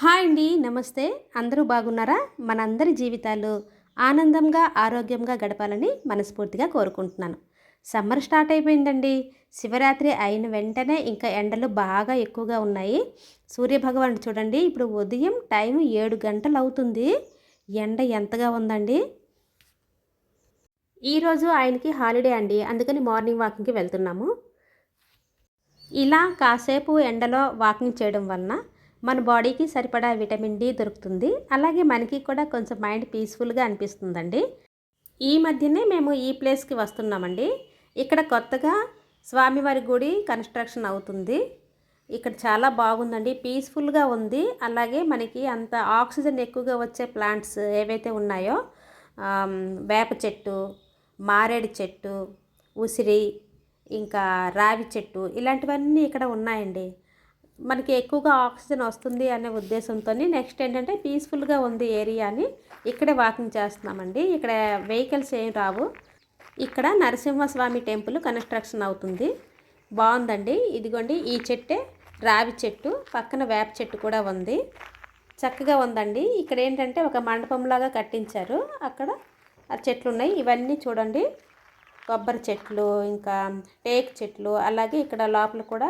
Hi అండి నమస్తే. అందరూ బాగున్నారా? మనందరి జీవితాలు ఆనందంగా ఆరోగ్యంగా గడపాలని మనస్ఫూర్తిగా కోరుకుంటున్నాను. సమ్మర్ స్టార్ట్ అయిపోయిందండి. శివరాత్రి అయిన వెంటనే ఇంకా ఎండలు బాగా ఎక్కువగా ఉన్నాయి. సూర్యభగవాను చూడండి ఇప్పుడు ఉదయం టైం ఏడు గంటలు అవుతుంది ఎండ ఎంతగా ఉందండి? ఈరోజు ఆయనకి హాలిడే అండి అందుకని మార్నింగ్ వాకింగ్కి వెళ్తున్నాము. ఇలా కాసేపు ఎండలో వాకింగ్ చేయడం వలన మన బాడీకి సరిపడా విటమిన్ డి దొరుకుతుంది. అలాగే మనకి కూడా కొంచెం మైండ్ పీస్ఫుల్గా అనిపిస్తుందండి. ఈ మధ్యనే మేము ఈ ప్లేస్కి వస్తున్నామండి. ఇక్కడ కొత్తగా స్వామివారి గుడి కన్స్ట్రక్షన్ అవుతుంది. ఇక్కడ చాలా బాగుందండి. పీస్ఫుల్గా ఉంది. అలాగే మనకి అంత ఆక్సిజన్ ఎక్కువగా వచ్చే ప్లాంట్స్ ఏవైతే ఉన్నాయో వేప చెట్టు మారేడు చెట్టు ఉసిరి ఇంకా రావి చెట్టు ఇలాంటివన్నీ ఇక్కడ ఉన్నాయండి. మనకి ఎక్కువగా ఆక్సిజన్ వస్తుంది అనే ఉద్దేశంతో నెక్స్ట్ ఏంటంటే పీస్ఫుల్గా ఉంది ఏరియా అని ఇక్కడే వాకింగ్ చేస్తున్నామండి. ఇక్కడ వెహికల్స్ ఏం రావు. ఇక్కడ నరసింహస్వామి టెంపుల్ కన్స్ట్రక్షన్ అవుతుంది. బాగుందండి ఇదిగోండి ఈ చెట్టే రావి చెట్టు పక్కన వేప చెట్టు కూడా ఉంది. చక్కగా ఉందండి. ఇక్కడ ఏంటంటే ఒక మండపంలాగా కట్టించారు. అక్కడ ఆ చెట్లు ఉన్నాయి ఇవన్నీ చూడండి. కొబ్బరి చెట్లు ఇంకా టేక్ చెట్లు అలాగే ఇక్కడ లోపల కూడా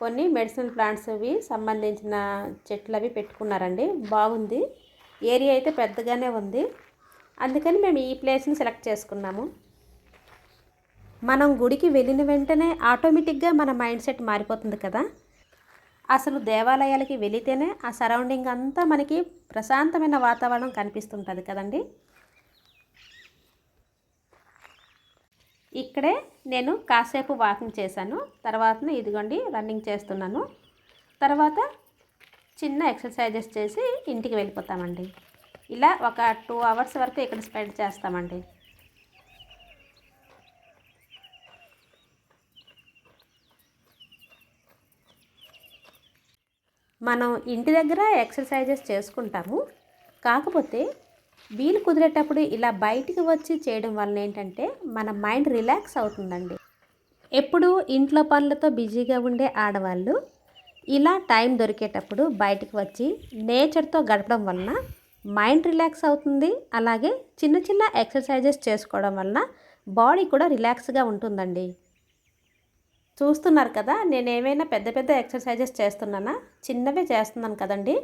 కొన్ని మెడిసిన్ ప్లాంట్స్ అవి సంబంధించిన చెట్లు అవి పెట్టుకున్నారండి. బాగుంది. ఏరియా అయితే పెద్దగానే ఉంది. అందుకని మేము ఈ ప్లేస్ని సెలెక్ట్ చేసుకున్నాము. మనం గుడికి వెళ్ళిన వెంటనే ఆటోమేటిక్గా మన మైండ్ సెట్ మారిపోతుంది కదా. అసలు దేవాలయాలకి వెళితేనే ఆ సరౌండింగ్ అంతా మనకి ప్రశాంతమైన వాతావరణం కనిపిస్తుంటుంది కదండి. ఇక్కడే నేను కాసేపు వాకింగ్ చేశాను. తర్వాత ఇదిగోండి రన్నింగ్ చేస్తున్నాను. తర్వాత చిన్న ఎక్సర్సైజెస్ చేసి ఇంటికి వెళ్ళిపోతామండి. ఇలా ఒక టూ అవర్స్ వరకు ఇక్కడ స్పెండ్ చేస్తామండి. మనం ఇంటి దగ్గర ఎక్సర్సైజెస్ చేసుకుంటాము. కాకపోతే వీలు కుదిరేటప్పుడు ఇలా బయటికి వచ్చి చేయడం వలన ఏంటంటే మన మైండ్ రిలాక్స్ అవుతుందండి. ఎప్పుడు ఇంట్లో పనులతో బిజీగా ఉండే ఆడవాళ్ళు ఇలా టైం దొరికేటప్పుడు బయటికి వచ్చి నేచర్తో గడపడం వలన మైండ్ రిలాక్స్ అవుతుంది. అలాగే చిన్న చిన్న ఎక్సర్సైజెస్ చేసుకోవడం వలన బాడీ కూడా రిలాక్స్గా ఉంటుందండి. చూస్తున్నారు కదా నేను ఏమైనా పెద్ద పెద్ద ఎక్సర్సైజెస్ చేస్తున్నానా? చిన్నవే చేస్తున్నాను కదండి.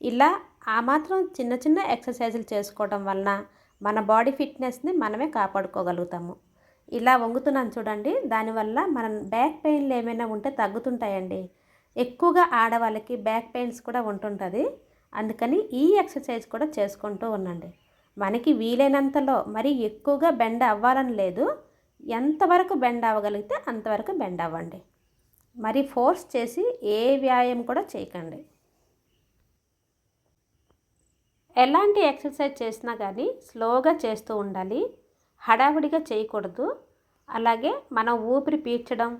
ఇలా ఆ మాత్రం చిన్న చిన్న ఎక్సర్సైజులు చేసుకోవడం వలన మన బాడీ ఫిట్నెస్ని మనమే కాపాడుకోగలుగుతాము. ఇలా వంగుతున్నాను చూడండి. దానివల్ల మన బ్యాక్ పెయిన్లు ఏమైనా ఉంటే తగ్గుతుంటాయండి. ఎక్కువగా ఆడవాళ్ళకి బ్యాక్ పెయిన్స్ కూడా ఉంటుంటుంది. అందుకని ఈ ఎక్సర్సైజ్ కూడా చేసుకుంటూ ఉండండి. మనకి వీలైనంతలో మరీ ఎక్కువగా బెండ్ అవ్వాలని లేదు. ఎంతవరకు బెండ్ అవ్వగలిగితే అంతవరకు బెండ్ అవ్వండి. మరి ఫోర్స్ చేసి ఏ వ్యాయామం కూడా చేయకండి. ఎలాంటి ఎక్సర్సైజ్ చేసినా కానీ స్లోగా చేస్తూ ఉండాలి. హడావిడిగా చేయకూడదు. అలాగే మనం ఊపిరి పీల్చడం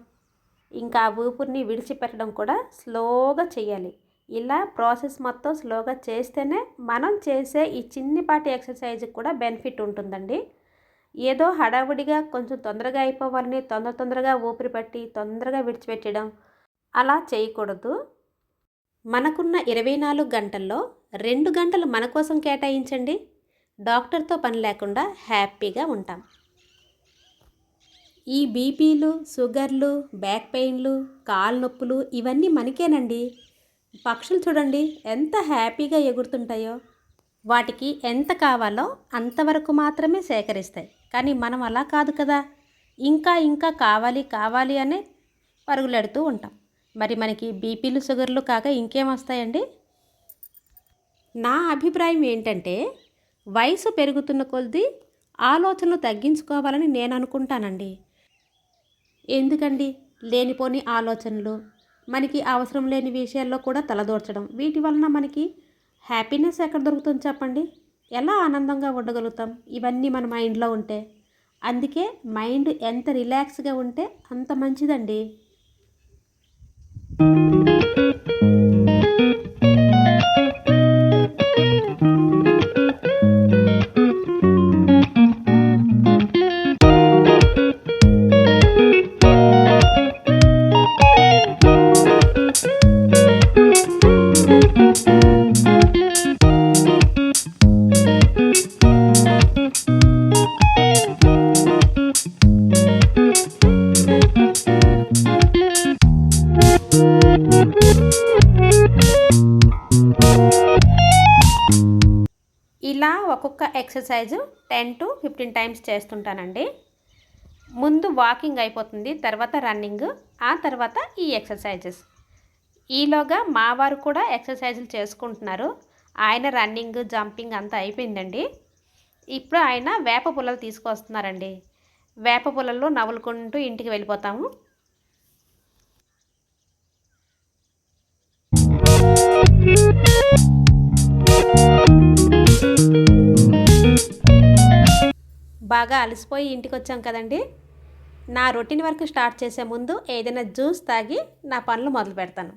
ఇంకా ఆ ఊపిరిని విడిచిపెట్టడం కూడా స్లోగా చేయాలి. ఇలా ప్రాసెస్ మొత్తం స్లోగా చేస్తేనే మనం చేసే ఈ చిన్నిపాటి ఎక్సర్సైజ్కి కూడా బెనిఫిట్ ఉంటుందండి. ఏదో హడావుడిగా కొంచెం తొందరగా అయిపోవాలని తొందర తొందరగా ఊపిరి పట్టి తొందరగా విడిచిపెట్టడం అలా చేయకూడదు. మనకున్న ఇరవై నాలుగు గంటల్లో రెండు గంటలు మన కోసం కేటాయించండి. డాక్టర్తో పని లేకుండా హ్యాపీగా ఉంటాం. ఈ బీపీలు షుగర్లు బ్యాక్ పెయిన్లు కాలు నొప్పులు ఇవన్నీ మనకేనండి. పక్షులు చూడండి ఎంత హ్యాపీగా ఎగురుతుంటాయో. వాటికి ఎంత కావాలో అంతవరకు మాత్రమే సేకరిస్తాయి. కానీ మనం అలా కాదు కదా. ఇంకా ఇంకా కావాలి కావాలి అనే పరుగులెడుతూ ఉంటాం. మరి మనకి బీపీలు షుగర్లు కాక ఇంకేం వస్తాయండి? నా అభిప్రాయం ఏంటంటే వయసు పెరుగుతున్న కొద్దీ ఆలోచనలు తగ్గించుకోవాలని నేను అనుకుంటానండి. ఎందుకండి? లేనిపోని ఆలోచనలు మనకి అవసరం లేని విషయాల్లో కూడా తలదోర్చడం. వీటి వలన మనకి హ్యాపీనెస్ ఎక్కడ దొరుకుతుంది చెప్పండి? ఎలా ఆనందంగా ఉండగలుగుతాం? ఇవన్నీ మన మైండ్లో ఉంటే. అందుకే మైండ్ ఎంత రిలాక్స్గా ఉంటే అంత మంచిదండి. Exercise ten to fifteen times చేస్తుంటానండి. ముందు వాకింగ్ అయిపోతుంది తర్వాత రన్నింగ్ ఆ తర్వాత ఈ ఎక్సర్సైజెస్. ఈలోగా మా వారు కూడా ఎక్సర్సైజులు చేసుకుంటున్నారు. ఆయన రన్నింగ్ జంపింగ్ అంతా అయిపోయిందండి. ఇప్పుడు ఆయన వేప పుల్లలు తీసుకొస్తున్నారండి. వేప పుల్లల్లో నవ్వులుకుంటూ ఇంటికి వెళ్ళిపోతాము. బాగా అలసిపోయి ఇంటికి వచ్చాం కదండి. నా రొటీన్ వర్క్ స్టార్ట్ చేసే ముందు ఏదైనా జ్యూస్ తాగి నా పనులు మొదలు పెడతాను.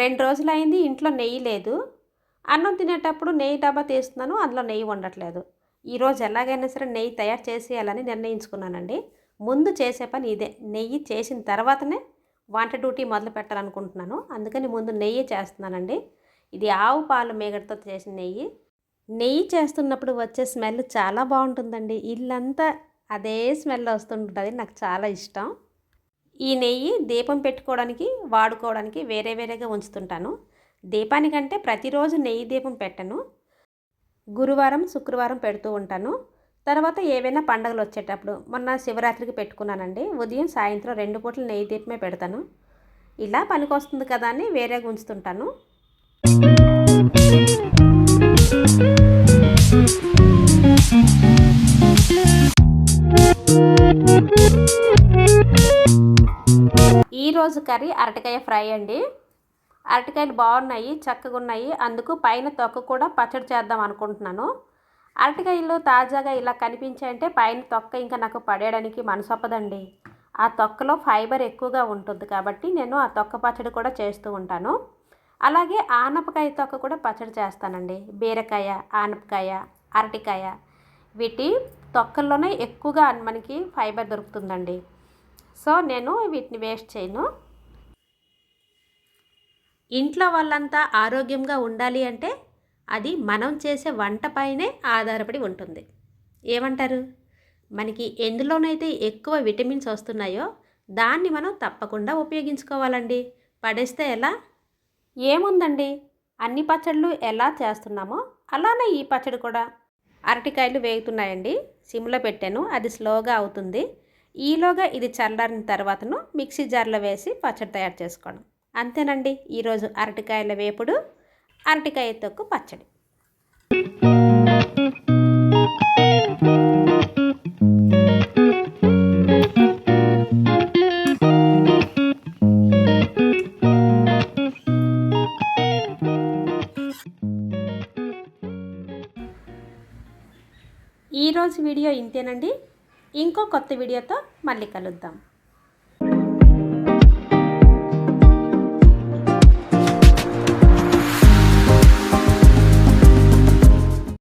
రెండు రోజులైంది ఇంట్లో నెయ్యి లేదు. అన్నం తినేటప్పుడు నెయ్యి డబ్బా తీస్తున్నాను అందులో నెయ్యి ఉండట్లేదు ఈరోజు ఎలాగైనా సరే నెయ్యి తయారు చేసేయాలని నిర్ణయించుకున్నానండి. ముందు చేసే పని ఇదే. నెయ్యి చేసిన తర్వాతనే వంట డ్యూటీ మొదలు పెట్టాలనుకుంటున్నాను. అందుకని ముందు నెయ్యి చేస్తున్నానండి. ఇది ఆవు పాలు మేగడతో చేసిన నెయ్యి. నెయ్యి చేస్తున్నప్పుడు వచ్చే స్మెల్ చాలా బాగుంటుందండి. ఇల్లంతా అదే స్మెల్ వస్తుంటుంది నాకు చాలా ఇష్టం. ఈ నెయ్యి దీపం పెట్టుకోవడానికి వాడుకోవడానికి వేరే వేరేగా ఉంచుతుంటాను. దీపానికంటే ప్రతిరోజు నెయ్యి దీపం పెట్టను. గురువారం శుక్రవారం పెడుతూ ఉంటాను. తర్వాత ఏవైనా పండగలు వచ్చేటప్పుడు మొన్న శివరాత్రికి పెట్టుకున్నానండి. ఉదయం సాయంత్రం రెండు పూటలు నెయ్యి దీపమే పెడతాను. ఇలా పనికొస్తుంది కదా అని వేరేగా ఉంచుతుంటాను. ఈరోజు కర్రీ అరటికాయ ఫ్రై అండి. అరటికాయలు బాగున్నాయి చక్కగా ఉన్నాయి. అందుకు పైన తొక్క కూడా పచ్చడి చేద్దాం అనుకుంటున్నాను. అరటికాయలు తాజాగా ఇలా కనిపించాయంటే పైన తొక్క ఇంకా నాకు పడేయడానికి మనసొప్పదండి ఆ తొక్కలో ఫైబర్ ఎక్కువగా ఉంటుంది కాబట్టి నేను ఆ తొక్క పచ్చడి కూడా చేస్తూ ఉంటాను. అలాగే ఆనపకాయ తొక్క కూడా పచ్చడి చేస్తానండి. బీరకాయ ఆనపకాయ అరటికాయ. వీటి తొక్కల్లోనే ఎక్కువగా మనకి ఫైబర్ దొరుకుతుందండి. సో నేను వీటిని వేస్ట్ చేయను. ఇంట్లో వాళ్ళంతా ఆరోగ్యంగా ఉండాలి అంటే అది మనం చేసే వంటపైనే ఆధారపడి ఉంటుంది. ఏమంటారు? మనకి ఎందులోనైతే ఎక్కువ విటమిన్స్ వస్తున్నాయో దాన్ని మనం తప్పకుండా ఉపయోగించుకోవాలండి. పడేస్తే ఎలా? ఏముందండి? అన్ని పచ్చళ్ళు ఎలా చేస్తున్నామో అలానే ఈ పచ్చడి కూడా. అరటికాయలు వేగుతున్నాయండి. సిమ్లో పెట్టాను. అది స్లోగా అవుతుంది. ఈలోగా ఇది చల్లారిన తర్వాతను మిక్సీ జార్లో వేసి పచ్చడి తయారు చేసుకోవడం. అంతేనండి. ఈరోజు అరటికాయల వేపుడు అరటికాయ తొక్కు పచ్చడి. ఈరోజు వీడియో ఇంతేనండి. ఇంకో కొత్త వీడియోతో మళ్ళీ కలుద్దాం.